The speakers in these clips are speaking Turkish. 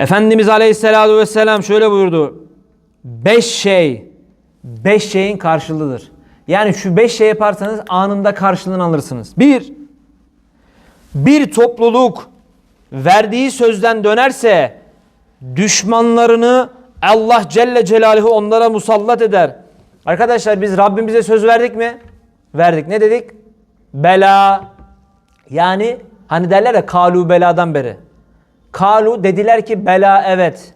Efendimiz Aleyhisselatü Vesselam şöyle buyurdu. Beş şey, beş şeyin karşılığıdır. Yani şu beş şey yaparsanız anında karşılığını alırsınız. Bir, bir topluluk verdiği sözden dönerse düşmanlarını Allah Celle Celaluhu onlara musallat eder. Arkadaşlar biz Rabbimize söz verdik mi? Verdik. Ne dedik? Bela. Yani hani derler ya kalu beladan beri. Kalu dediler ki bela evet.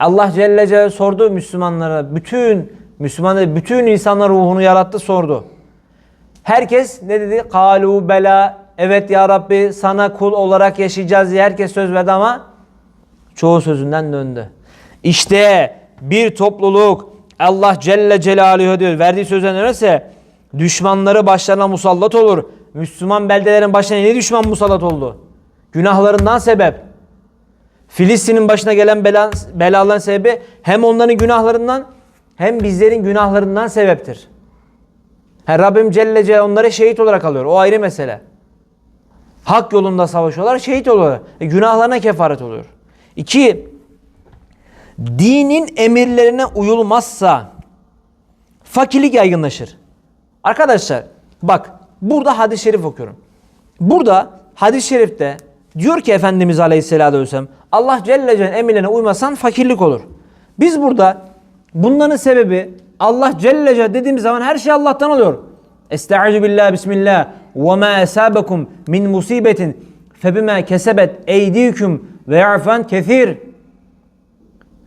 Allah Celle Celaluhu sordu Müslümanlara. Bütün Müslümanları, bütün insanlar ruhunu yarattı sordu. Herkes ne dedi? Kalu bela. Evet ya Rabbi sana kul olarak yaşayacağız diye herkes söz verdi ama çoğu sözünden döndü. İşte bir topluluk Allah Celle Celaluhu diyor verdiği sözden dönerse düşmanları başlarına musallat olur. Müslüman beldelerin başına ne düşman musallat oldu? Günahlarından sebep. Filistin'in başına gelen bela, belaların sebebi hem onların günahlarından hem bizlerin günahlarından sebeptir. Her Rabbim Celle Celaluhu onları şehit olarak alıyor. O ayrı mesele. Hak yolunda savaşıyorlar, şehit oluyorlar. E, günahlarına kefaret oluyor. İki, dinin emirlerine uyulmazsa fakirlik yaygınlaşır. Arkadaşlar bak burada hadis-i şerif okuyorum. Burada hadis-i şerifte diyor ki Efendimiz Aleyhisselatü Vesselam Allah Celle Celle'nin emirlerine uymazsan fakirlik olur. Biz burada bunların sebebi Allah Celle Celle dediğimiz zaman her şey Allah'tan oluyor. Estaizu billah bismillah ve ma esabekum min musibetin febima kesebet eydiküm ve ya'fan kesir.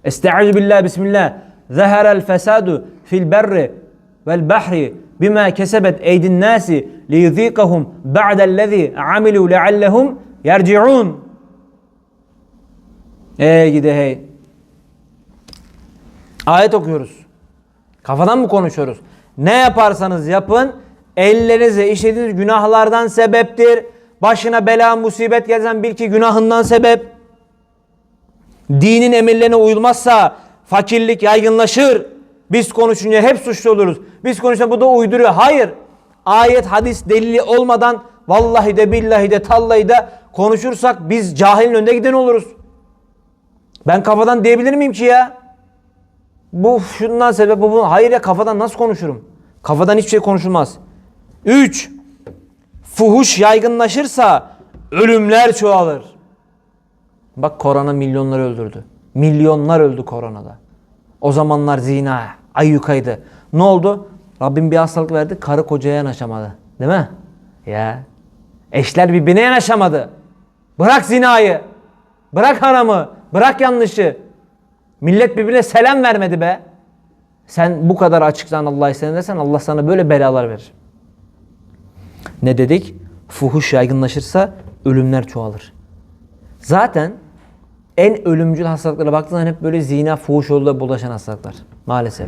Estaizu billah bismillah. Zahara'l fesadu fil berri vel bahri bima kesebet eydin nasi liyuzikahum ba'dellezî amilu leallehum yerci'un. Ey gide hey. Ayet okuyoruz. Kafadan mı konuşuyoruz? Ne yaparsanız yapın ellerinize işlediğiniz günahlardan sebeptir. Başına bela musibet gelsen bil ki günahından sebep. Dinin emirlerine uyulmazsa fakirlik yaygınlaşır. Biz konuşunca hep suçlu oluruz. Biz konuşunca bu da uyduruyor. Hayır. Ayet, hadis delili olmadan vallahi de billahi de tallahi de konuşursak biz cahilin önde giden oluruz. Ben kafadan diyebilir miyim ki ya? Bu şundan sebep bu. bu. Hayır ya kafadan nasıl konuşurum? Kafadan hiçbir şey konuşulmaz. 3. Fuhuş yaygınlaşırsa ölümler çoğalır. Bak korona milyonları öldürdü. Milyonlar öldü koronada. O zamanlar zina ayyukaydı. Ne oldu? Rabbim bir hastalık verdi. Karı kocaya yanaşamadı. Değil mi? Ya. Eşler birbirine yanaşamadı. Bırak zinayı. Bırak haramı. Bırak yanlışı. Millet birbirine selam vermedi be. Sen bu kadar açıktan Allah'ı seversen Allah sana böyle belalar verir. Ne dedik? Fuhuş yaygınlaşırsa ölümler çoğalır. Zaten en ölümcül hastalıklara baktığın zaman hep böyle zina, fuhuş yoluyla bulaşan hastalıklar. Maalesef.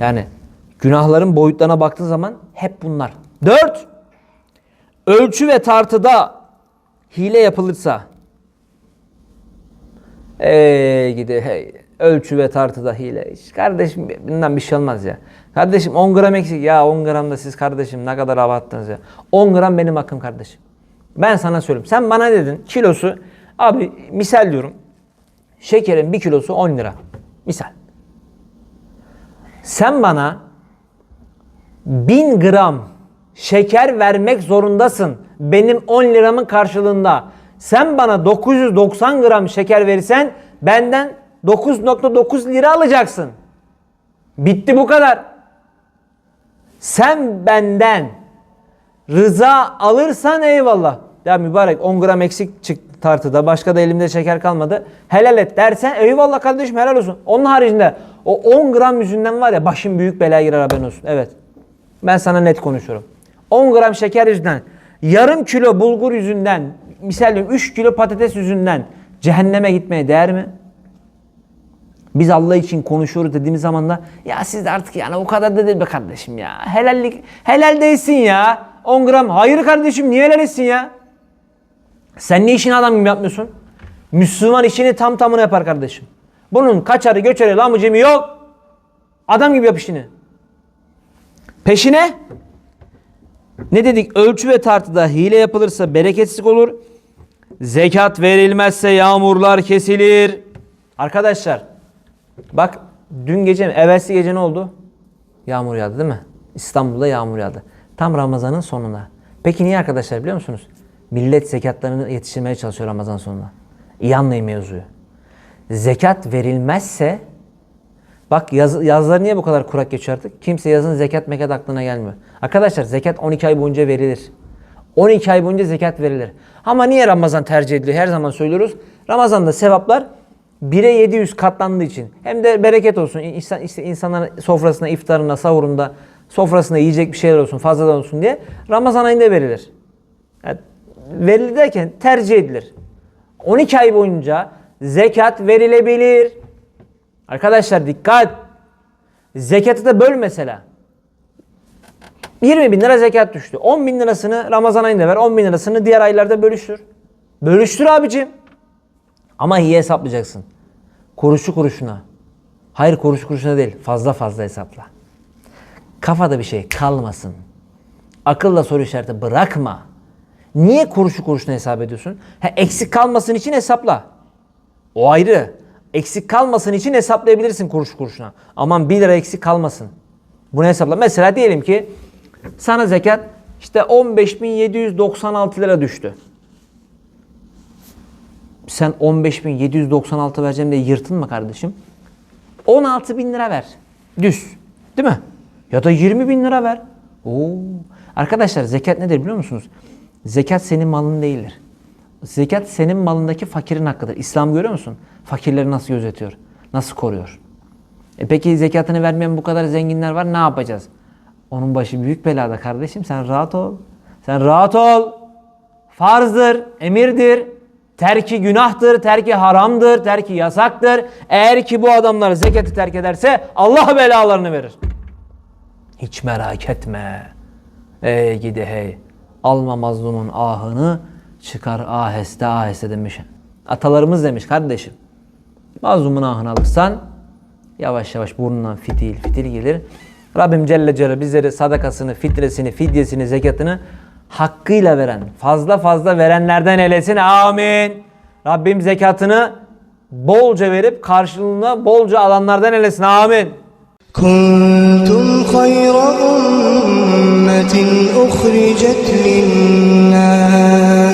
Yani günahların boyutlarına baktığın zaman hep bunlar. Dört, ölçü ve tartıda hile yapılırsa Ey gidi hey. Ölçü ve tartıda hile. Hiç kardeşim bundan bir şey olmaz ya. Kardeşim 10 gram eksik. Ya 10 gram da siz kardeşim ne kadar abarttınız ya. 10 gram benim hakkım kardeşim. Ben sana söyleyeyim. Sen bana dedin kilosu abi misal diyorum. Şekerin bir kilosu 10 lira. Misal. Sen bana 1000 gram şeker vermek zorundasın. Benim 10 liramın karşılığında. Sen bana 990 gram şeker verirsen benden 9.9 lira alacaksın. Bitti bu kadar. Sen benden rıza alırsan eyvallah. Ya mübarek 10 gram eksik çıktı tartıda. Başka da elimde şeker kalmadı. Helal et dersen eyvallah kardeşim helal olsun. Onun haricinde o 10 gram yüzünden var ya başım büyük belaya girer haberin olsun. Evet. Ben sana net konuşuyorum. 10 gram şeker yüzünden, yarım kilo bulgur yüzünden, misal 3 kilo patates yüzünden cehenneme gitmeye değer mi? Biz Allah için konuşuyoruz dediğimiz zaman da ya siz de artık yani o kadar da değil be kardeşim ya. Helallik, helal değilsin ya. 10 gram. Hayır kardeşim niye helal etsin ya? Sen ne işini adam gibi yapmıyorsun? Müslüman işini tam tamına yapar kardeşim. Bunun kaçarı göçeri lamıcımı yok. Adam gibi yap işini. Peşine ne dedik? Ölçü ve tartıda hile yapılırsa bereketsizlik olur. Zekat verilmezse yağmurlar kesilir. Arkadaşlar bak dün gece mi? Evvelsi gece ne oldu? Yağmur yağdı değil mi? İstanbul'da yağmur yağdı. Tam Ramazan'ın sonunda. Peki niye arkadaşlar biliyor musunuz? Millet zekatlarını yetiştirmeye çalışıyor Ramazan sonunda. İyi anlayın mevzuyu. Zekat verilmezse Bak yaz, yazları niye bu kadar kurak artık? Kimse yazın zekat mekat aklına gelmiyor. Arkadaşlar zekat 12 ay boyunca verilir. 12 ay boyunca zekat verilir. Ama niye Ramazan tercih ediliyor? Her zaman söylüyoruz. Ramazan'da sevaplar 1'e 700 katlandığı için. Hem de bereket olsun. İnsan, işte insanların sofrasına, iftarına, sahurunda, sofrasında yiyecek bir şeyler olsun, fazladan olsun diye Ramazan ayında verilir. Yani verilir derken tercih edilir. 12 ay boyunca zekat verilebilir. Arkadaşlar dikkat. Zekatı da böl mesela. 20 bin lira zekat düştü. 10 bin lirasını Ramazan ayında ver. 10 bin lirasını diğer aylarda bölüştür. Bölüştür abicim. Ama iyi hesaplayacaksın. Kuruşu kuruşuna. Hayır kuruşu kuruşuna değil. Fazla fazla hesapla. Kafada bir şey kalmasın. Akılla soru işareti bırakma. Niye kuruşu kuruşuna hesap ediyorsun? Ha, eksik kalmasın için hesapla. O ayrı. Eksik kalmasın için hesaplayabilirsin kuruş kuruşuna. Aman 1 lira eksik kalmasın. Bunu hesapla. Mesela diyelim ki sana zekat işte 15.796 lira düştü. Sen 15.796 vereceğim diye yırtın mı kardeşim? 16 bin lira ver. Düz. Değil mi? Ya da 20 bin lira ver. Oo. Arkadaşlar zekat nedir biliyor musunuz? Zekat senin malın değildir. Zekat senin malındaki fakirin hakkıdır. İslam görüyor musun? Fakirleri nasıl gözetiyor? Nasıl koruyor? E peki zekatını vermeyen bu kadar zenginler var ne yapacağız? Onun başı büyük belada kardeşim sen rahat ol. Sen rahat ol. Farzdır, emirdir. Terki günahtır, terki haramdır, terki yasaktır. Eğer ki bu adamlar zekatı terk ederse Allah belalarını verir. Hiç merak etme. Ey gidi hey. Alma mazlumun ahını Çıkar aheste aheste demiş. Atalarımız demiş kardeşim. Mazlumun ahını alırsan yavaş yavaş burnundan fitil fitil gelir. Rabbim Celle Celle bizleri sadakasını, fitresini, fidyesini, zekatını hakkıyla veren, fazla fazla verenlerden eylesin. Amin. Rabbim zekatını bolca verip karşılığında bolca alanlardan eylesin. Amin. Kuntum hayra ummetin uhricet linnâs